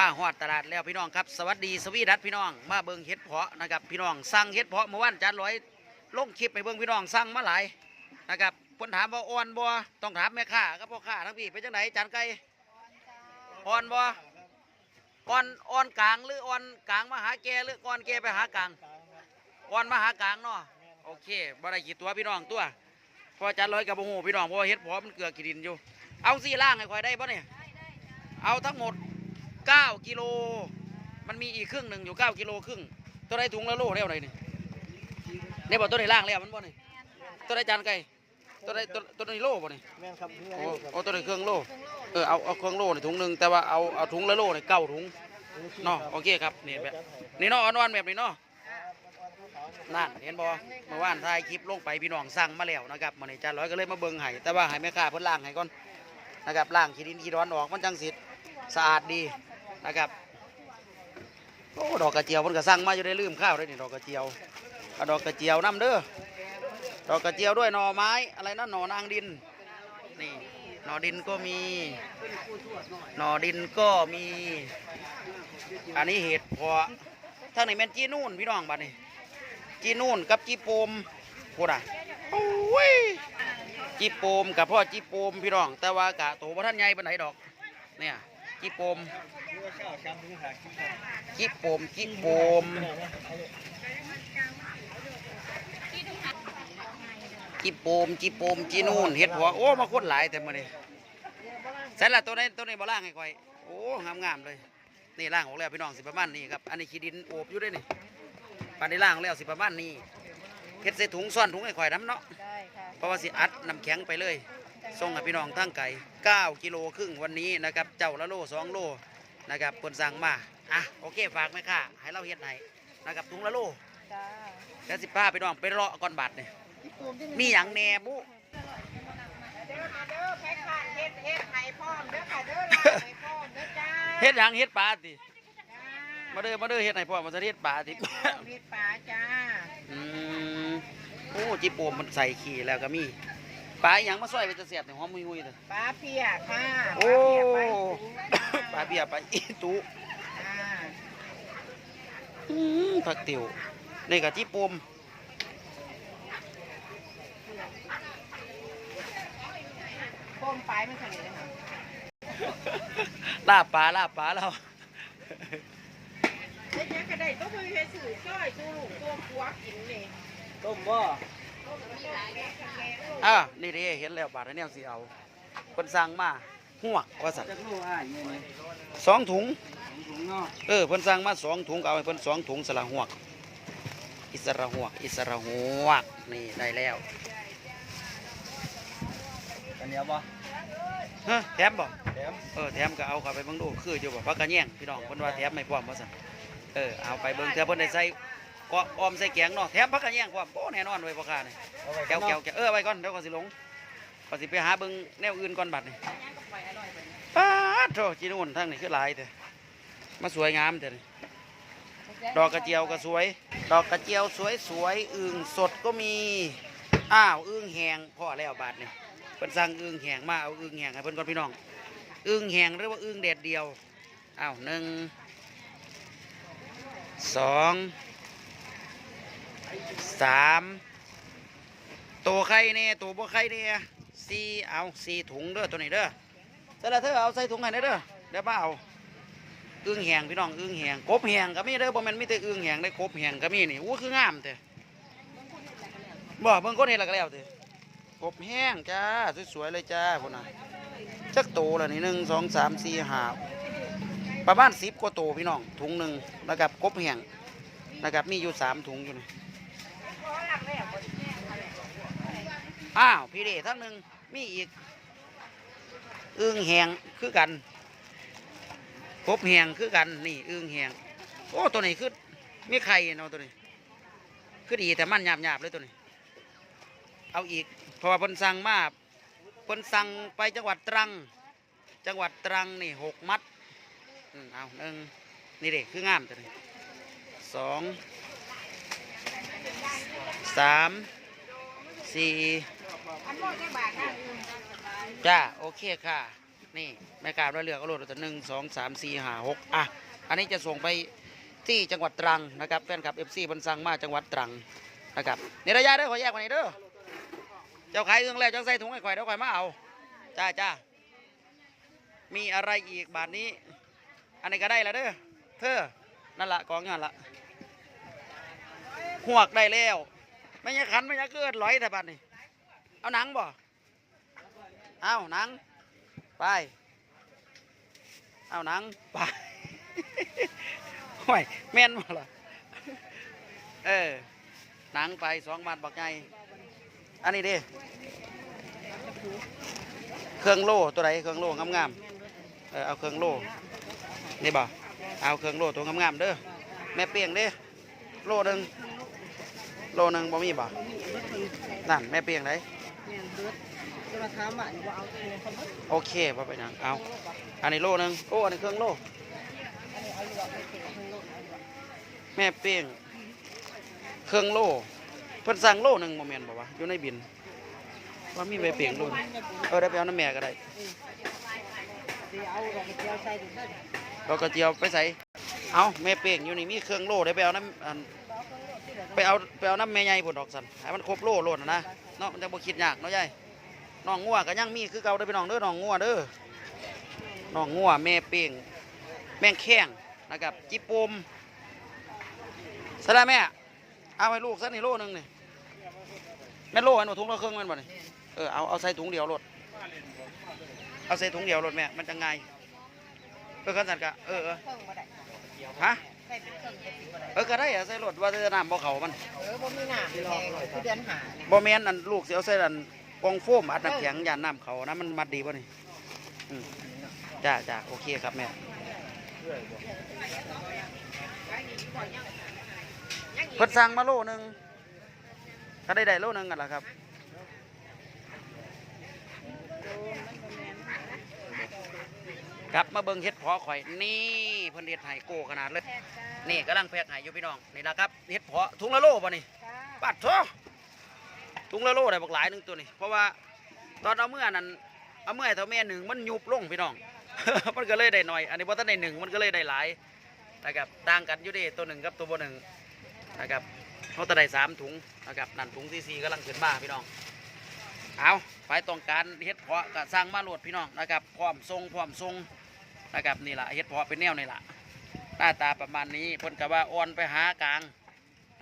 มาฮอดตลาดแล้วพี่น้องครับ สวัสดีสวีดัตพี่น้อง มาเบิงเห็ดเพาะนะครับพี่น้องสั่งเห็ดเพาะเมื่อวานจานร้อยลงคลิปไปเบิงพี่น้องสั่งมาหลายนะครับเพิ่นถามว่าอ่อนบ่ต้องถามแม่ค้ากับพ่อค้าทั้งพี่เป็นจังไดจานไก่อ่อนบ่อ่อนอ่อนกลางหรืออ่อนกลางมาหาแกหรืออ่อนแกไปหากลางอ่อนมาหากลางเนาะโอเคบ่ได้กี่ตัวพี่น้องตัวเพอจานร้อยกับบ่ฮู้พี่น้องเพราะเห็ดเพาะมันเกลือขี้ดินอยู่ เอาสี่ล่างให้ค่อยได้บ่เนี่ยเอาทั้งหมด 9กิโล มันมีอีกครึ่งหนึ่งอยู่ 9 กิโลครึ่ง ตัวใดถุงละโลเท่าไหร่นี่เนี่ยบอกตัวใดล่างแล้วมันบ่นี่ตัวใดจานไก่ตัวใดตัวตัวใดโลบ่นี่แม่นครับนี่โอ้เอาตัวใดเครื่องโลเออเอาเอาเครื่องโลนี่ถุงหนึ่งแต่ว่าเอาเอาถุงละโลนี่เก้าถุงเนาะโอเคครับนี่แบบนี่เนาะอ่อนๆแบบนี้เนาะนั่นเห็นบ่เมื่อวานถ่ายคลิปลงไปพี่น้องสั่งมาแล้วนะครับมื้อนี้จานร้อยก็เลยมาเบิ่งให้แต่ว่าให้แม่ค้าเพิ่นล้างให้ก่อนนะครับล้างขี้ดินขี้ร้อนออกมันจังสิสะอาดดี นะครับโอ้ดอกกระเจียวมันก็สั่งมาอยู่ได้ลืมข้าวได้นี่ดอกกระเจียวเอาดอกกระเจียวน้ำเด้อดอกกระเจียวด้วยหน่อไม้อะไรนั่นหน่อนางดินนี่หน่อดินก็มีหน่อดินก็มี อันนี้เห็ดพาะทางไหนแมนจีนู่นพี่น้องบ้านนี่จีนู่นกับจีโปมพูดอะโอ้ยจีโปมกับพ่อจีโปมพี่น้อง แต่ว่ากะโตพระท่านใหญ่ปานไหนดอก เนี่ย จีโปมจิโปมจิโปมจิโปมจิโปมจินู่นเห็ดหัวโอ้มาโคตรหลายแต่มาเนี่ยใส่ละตัวนี้ตัวนี้บ่ล่างให้ค่อยโอ้งามงามๆเลยนี่ล่างของแล้วพี่น้องสิประมาณนี้ครับอันนี้ขี้ดินโอบอยู่ด้วยนี่ปานนี้ล่างของแล้วสิประมาณนี้เฮ็ดใส่ถุงซ่อนถุงให้ค่อยน้ำเนาะได้ค่ะเพราะว่าสิอัดน้ำแข็งไปเลย ส่งให้พี่น้องทั้งไก่9กิโลครึ่งวันนี้นะครับ เจ้าละโล2โลนะครับเพิ่นสั่งมา อะ โอเค ฝากไหมค่ะให้เราเฮ็ดให้นะครับถุงละโลจ้าแล้วสิป้าพี่น้องไปเลาะก่อนบัตรนี่พี่ปูมที่มีหยังแหน่บุเด้อค่ะเด้อแพ็คค่ะเฮ็ดเฮ็ดไห้พร้อมเด้อค่ะเด้อลาไห้พร้อมเด้อจ้าเฮ็ดหยังเฮ็ดปลาติจ้ามาเด้อมาเด้อเฮ็ดให้พ่อมาจะเฮ็ดปลาติเฮ็ดปลาจ้าอืมโอ้จิโปมมันใส่ขี้แล้วก็มี ปลาอหยังมาซอยไปจะเสียบนี่หอมมุยๆเด้อปลาเพียค่ะโอ้ปลาเพียปลาอีปลาเบียร์ปลาอีตุจ้าอืมผักติ๋วนี่ก็จิโปมโป้มปลายไม่ขนาดนี้ค่ะลาบปลาลาบปลาแล้วเฮ็ดหยังก็ได้ต้องไปเฮ็ดสื่อช่วยสู้ลูกตัวผัวกินนี่ต้มบ่ อ่านี่เด้เห็นแล้วบาทแล้วเนี่ยสิเอาเพิ่นสั่งมาหวกว่าสัตว์จักลูกอ้ายนี่นี่สองถุงถุงเนาะเออเพิ่นสั่งมาสองถุงก็เอาให้เพิ่นสองถุงสละหวกอิสระหวกอิสระหวกนี่ได้แล้วอันเนี้ยบ่ฮะแถมบ่แถมเออแถมก็เอาเข้าไปเบิ่งดูคืออยู่บ่พักกระแยงพี่น้องเพิ่นว่าแถมไม่พร้อมว่าซั่นเออเอาไปเบิ่งเทื่อเพิ่นได้ใส่ ก็ออมใส่แกงเนาะแถมพักกระแยงพร้อมโอ้แน่นอนไว้พ่อค้านี่เอาไว้แก้วแก้วแก้วเออไว้ก่อนเดี๋ยวก็สิหลงก็สิไปหาเบิ่งแนวอื่นก่อนบัดนี่ป้าดโธ่จีนู่นทั้งนี่คือหลายเด้อมาสวยงามเด้อนี่ดอกกระเจียวก็สวย ดอกกระเจียวสวยสวยๆอึ่งสดก็มีอ้าวอึ่งแหงพ่อแล้วบาทนี่เพิ่นสั่งอึ่งแหงมาเอาอึ่งแหงให้เพิ่นก่อนพี่น้องอึ่งแหงหรือว่าอึ่งแดดเดียวอ้าวหนึ่งสอง สามตัวไข่เนี่ยตัวบ่ไข่เนี่ยสี่เอาสี่ถุงเด้อตัวนี้เด้อแต่ละเธอเอาใส่ถุงให้หน่ยเด้อเดี๋ยวป้าเอาอึ้งแหงพี่น้องอึ้งแหงกบแหงก็มีเด้อบ่แม่นมีแต่อึ้งแหงได้กบแหงก็มีนี่อู้คืองามเด้บ่เบิ่งคนเฮ็ดแล้วก็แล้วเด้กบแห้งจ้าสวยๆเลยจ้าพุ่นน่ะจักโตล้วนี่หนึ่งสองสามสี่ห้าประมาณสิบกว่าโตพี่น้องถุงหนึ่งนะครับกบแห้งนะครับมีอยู่สามถุงอยู่นี่ อ้าว พี่เดชทั้งหนึ่งมีอีก อึ้งแหงคือกันกบแหงคือกัน นี่ อึ่งแหงโอ้ตัวนี้คือมีไข่เนาะตัวนี้คือดีแต่มันหยาบหยาบเลยตัวนี้ เอาอีกเพราะว่าพนสั่งมาพนสั่งไปจังหวัดตรัง จังหวัดตรังนี่หกมัดอืมเอาหนึ่งนี่เด็กคืองามตัวนี้สอง สามสี่จ้า โอเคค่ะ นี่แม่การเราเลือกเอาโหลดตัวหนึ่งสองสามสี่ห้าหกอะ อันนี้จะส่งไปที่จังหวัดตรังนะครับแฟนคลับเอฟซีบันซังมาจังหวัดตรังนะครับในระยะเด้อขอแยกมานี่เด้อเจ้าขายเครื่องแล้วเจ้าใส่ถุงให้ข่อยเดี๋ยวข่อยมาเอาจ้าจ้ามีอะไรอีกบาทนี้ อันนี้ก็ได้แล้วเด้อเธอนั่นละกองงานละ หวกได้แล้ว ไม่ยังขันไม่ยังเกิดร้อยแต่บาทนี้เอาหนังบ่เอาหนัง ไป เอาหนัง ไปห่วยแม่นมาล่ะเออหนังไปสองบาทบอกไงอันนี้ดิเครื่องโล่ตัวไหนเครื่องโล่งามๆเออเอาเครื่องโล่นี่บ่เอาเครื่องโล่ตัวงามๆเด้อแม่เปียงเด้โล่หนึ่ง โลหนึ่งบ่มีบ่นั่นแม่เปียงไหนเนี่ยเบิดจะมาถามว่าว่าเอาตัวเขาบ่โอเคบ่ไปนหยังเอาอันนี้โลหนึงโอ้อันนี้เครื่องโลแม่เป้งเครื่องโลเพิ่นสั่งโลหนึงบ่แม่นบ่วะอยู่ในบินว่ามีใบเปียงโลหนึ่งเออได้ไปเอาน้ำแม่ก็ได้สิเอาดอกกระเจียวใส่ถุงได้เราก็เจียวไปใส่เอาแม่เป้งอยู่นี่มีเครื่องโล่ได้ไปเอาน้ำอัน ไปเอาไปเอาน้ำแม่ใหญ่พุ่นดอกสันให้มันครบโลโลดนะนะเนาะมันจะบ่คิดยากเนาะยายน้องงัวก็ยังมีคือเก่าเด้อพี่น้องเด้อน้องงัวเด้อน้องงัวแม่เป้งแม่งแข้งนะครับจิปมสละแม่ เอาให้ลูกซะนี่โลหนึงนี่แม่โลให้หนูถุงละครึ่องแม่นบ่นี่เออเอาเอาใส่ถุงเดียวโลดเอาใส่ถุงเดียวโลดแม่มันจะไงายเออขันสันกะเออเออเครื่องบ่ได้ ฮะ ใส่เป็นเครื่องจะสิบ่ได้เออก็ได้อะใส่รถว่าจะน้ำบ่เขามันเออบ่มีน้ำแพงคือเดือนหาเนี่ยบ่แม่นอันลูกสิเอาใส่อันกองโฟมอัดน้ำแข็งยานน้ำเขานะมันมัดดีป่ะนี่อืมจ้าจ้าโอเคครับแม่เพิ่นสั่งมาโลหนึงก็ได้ได้โลหนึงกันล่ะครับ กลับมาเบิ่งเฮ็ดเพอข่อย นี่เพิ่นเฮ็ดให้โกขนาดเลย แพงจ้านี่กำลังแพ็กให้อยู่พี่น้อง นี่ละครับเฮ็ดเพาะถุงละโลป่ะนี่ จ้าปัดโถถุงละโลได้บักหลายหนึงตัวนี่ เพราะว่าตอนเอาเมื่อนั้นเอาเมื่อให้เท่าแม่หนึ่งมันยุบลงพี่น้อง มันก็เลยได้หน่อย อันนี้พอท่านได้หนึ่งมันก็เลยได้หลายนะครับต่างกันอยู่เดีตัวหนึ่งกับตัวบ่หนึ่งนะครับเขาจะได้สามถุงนะครับนั่นถุงที่สี่กำลังขึ้นมาพี่น้อง เอาไปต้องการเฮ็ดเพาะก็สร้างมาโหลดพี่น้องนะครับพร้อมทรงพร้อมทรง นะครับนี่ละเฮ็ดเพาะเป็นแนวนี่ละหน้าตาประมาณนี้เพิ่นก็ว่าอ่อนไปหากลาง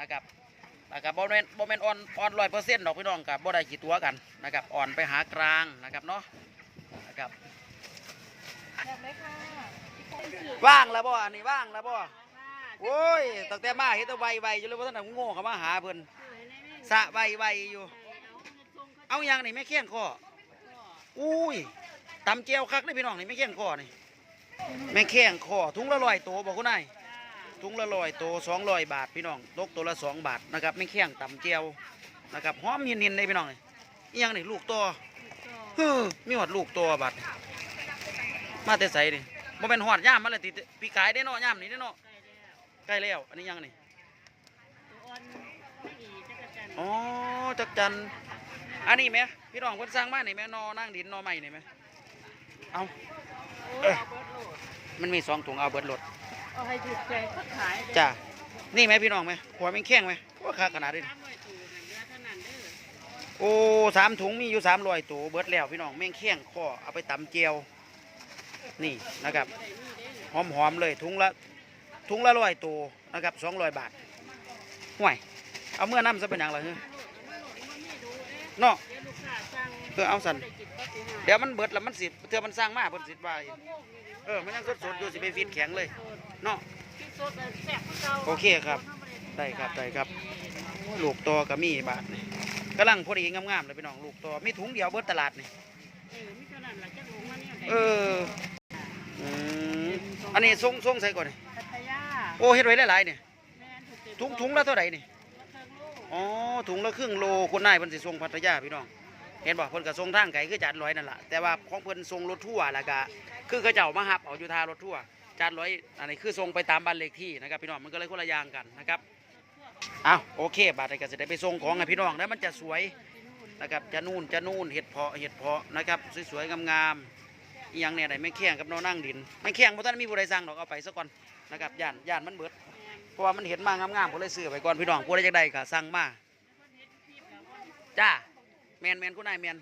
นะครับนะครับบ่แม่นบ่แม่นอ่อนอ่อนร้อยเปอร์เซ็นต์ดอกพี่น้องกับบ่ได้กี่ตัวกันนะครับอ่อนไปหากลางนะครับเนาะนะครับว่างแล้วบ่อันนี้ว่างแล้วบ่โอ้ยตั้งแต่มาเฮ็ดแต่ไวๆอยู่เลยว่าท่านน่ะโง่เข้ามาหาเพิ่นสะไวๆอยู่ เอาอย่างนี่ไม่เคียงคออุ้ยตำเจียวคักนี่พี่น้องนี่ไม่เคียงคอนี่ ไม่เคียงคอถุงละร้อยตัวบอกคุณนายถุงละร้อยตัวสองร้อยบาทพี่น้องตกตัวละสองบาทนะครับไม่แข้งต่ำเจียวนะครับหอมเย็นๆเลยพี่น้องนี่อิหยังนี่ลูกตัวเฮ้อมีหอดลูกตัวบัดมาแต่ใส่นี่บ่เป็นหอดย่ามมันเลยติดปีกายได้เนาะย่ามนี่ได้เนาะใกล้แล้วอันนี้ยังนี่อ๋อจักจันอันนี้ไหมพี่น้องเพิ่นสร้างมานี่ไหมนอนั่งดินนอใหม่นี่ไหมเอาเอ้ย มันมีสองถุงเอาเบิดรถเอาให้ถูกใจก็ขายจ้านี่ไหมพี่น้องไหมหัวแม่งแข้งไหมว่าค่าขนาดนี้โอ้สามถุงมีอยู่สามร้อยตัวเบิดแล้วพี่น้องแม่งแข้งข้อเอาไปตำเจียว นี่นะครับหอมหอมๆเลยถุงละถุงละร้อยตัวนะครับสองร้อยบาทห่วยเอาเมื่อน้ำซะเป็นอย่างไรเฮ้ยเนาะเออเอาสันเดี๋ยวมันเบิดแล้วมันสิเธอมันสร้างมาเพิ่นสิบาทเออมันยังสดๆอยู่สิไปฟีดแข็งเลยเนาะโอเคครับได้ครับได้ครับลูกตัวก็มีบาทนี่กำลังพอดีงามๆเลยพี่น้องลูกตัวมีถุงเดียวเบิดตลาดนี่เอออืมอันนี้ส่งส่งใส่ก่อนนี่พัทยาโอ้เฮ็ดไว้หลายๆนี่แม่นถูกใจถุงถุงละเท่าไหร่นี่เทิงลูกอ๋อถุงละครึ่งโลคนนายเพิ่นสิส่งพัทยาพี่น้อง เห็นบ่เพิ่นก็ส่งทางไกลคือจานร้อยนั่นแหละแต่ว่าของเพิ่นส่งรถทั่วร์แล้วก็คือเขาเจ้ามารับเอาอยู่ทารถทั่วร์จานร้อยอันนี้คือส่งไปตามบ้านเลขที่นะครับพี่น้องมันก็เลยคนละอย่างกันนะครับเอาโอเคบาทนี้ก็จะได้ไปส่งของให้พี่น้องแล้วมันจะสวยนะครับจะนู่นจะนู่นเห็ดเพาะเห็ดเพาะนะครับสวยๆงามๆอีหยังเนี่ยได้ไม่แข้งกับน้องนั่งดินไม่แข้งบ่ทันมีผู้ใดสั่งดอกเอาไปซะก่อนนะครับย่านย่านมันเบิดเพราะว่ามันเห็นมางามๆผมเลยซื้อไปก่อนพี่น้องผู้ใดจะได้ก็สั่งมาจ้า แมนแมนคุณนายแมน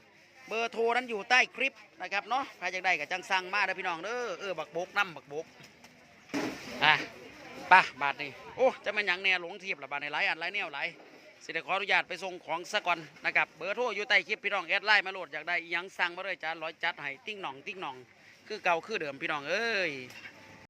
เบอร์โทรนั้นอยู่ใต้คลิปนะครับเนาะใครจะได้ก็จังสั่งมาเด้อพี่น้องเด้อเออบักบกน้ำบักบกอะป่ะบาทนี่โอ้จะเป็นหยังแน่หลงทีบละบาทในหลายอันหลายแนวหลายสิได้ขออนุญาตไปส่งของซะก่อนนะครับเบอร์โทรอยู่ใต้คลิปพี่น้องแอดไลน์มาโหลดอยากได้ยังสั่งมาเลยจ้าร้อยจัดให้ติ้งหน่องติ้งหน่อง คือเก่าคือเดิมพี่น้องเอ้ย